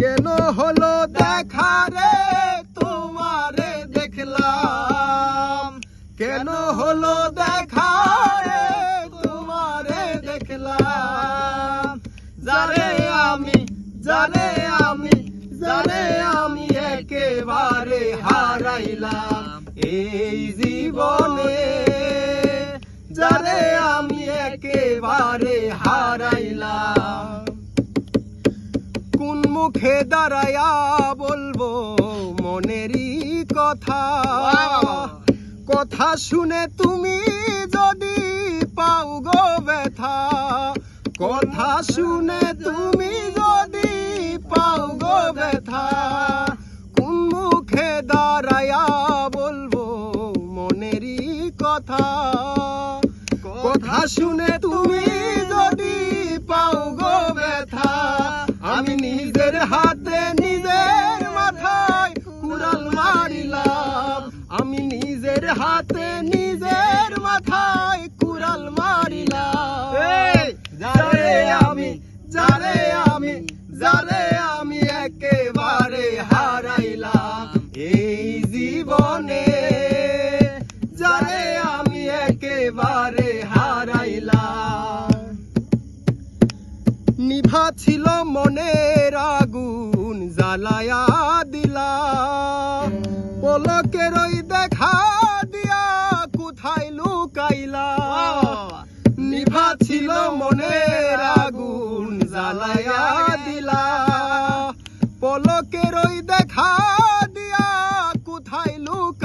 কেন হলো দেখা রে? তোমারে দেখলাম। কেন হলো দেখা রে? তোমারে দেখলাম। জানে আমি জানে আমি জানে আমি একেবারে হারাইলাম এই জীবনে। জানে আমি একেবারে হারাইলাম। মুখে দাঁড়ায়া বলব মনেরই কথা। কথা শুনে তুমি যদি পাও গো ব্যথা কথা শুনে তুমি যদি পাও গো ব্যথা কোন মুখে দাঁড়ায়া বলব মনেরই কথা কথা শুনে তুমি মাথায় কুড়াল মারিলাম। যারে আমি যারে আমি যারে আমি একেবারে হারাইলাম এই জীবনে যারে আমি একেবারে হারাইলাম। নিভা ছিল মনের আগুন জ্বালায়া দিলা পলকের দেখা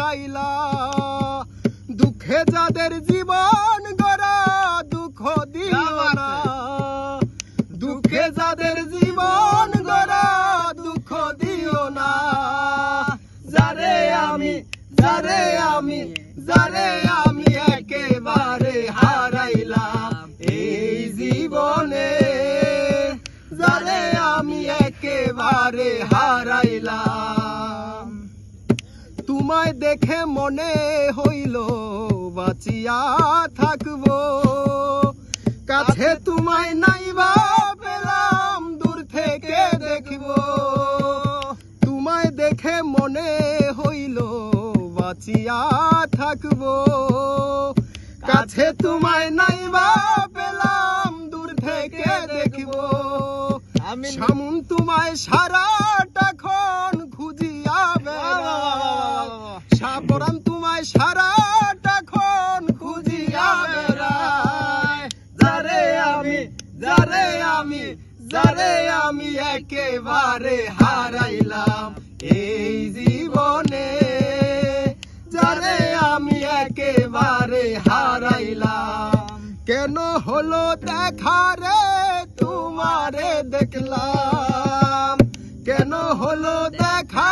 লুকাইলা দুঃখে যাদের জীবন গড়া দুঃখ দিও না। দুঃখে যাদের জীবন গড়া দুঃখ দিও না। যারে আমি যারে আমি যারে আমি একেবারে হারাইলাম এই জীবনে যারে আমি একেবারে হারাইলাম তোমায় দেখে মনে হইল বাঁচিয়া থাকব। কাছে তোমায় নাইবা পেলাম দূর থেকে দেখব। তোমায় দেখে মনে হইল বাঁচিয়া থাকব। কাছে তোমায় নাইবা পেলাম দূর থেকে দেখব। আমি সামুন তোমায় সারাটা খন তোমায় সারাটা খন খুঁজিয়া যারে আমি যারে আমি যারে আমি একেবারে হারাইলাম এই জীবনে। যারে আমি একেবারে হারাইলাম। কেন হলো দেখা রে, তোমারে দেখলাম। কেন হলো দেখা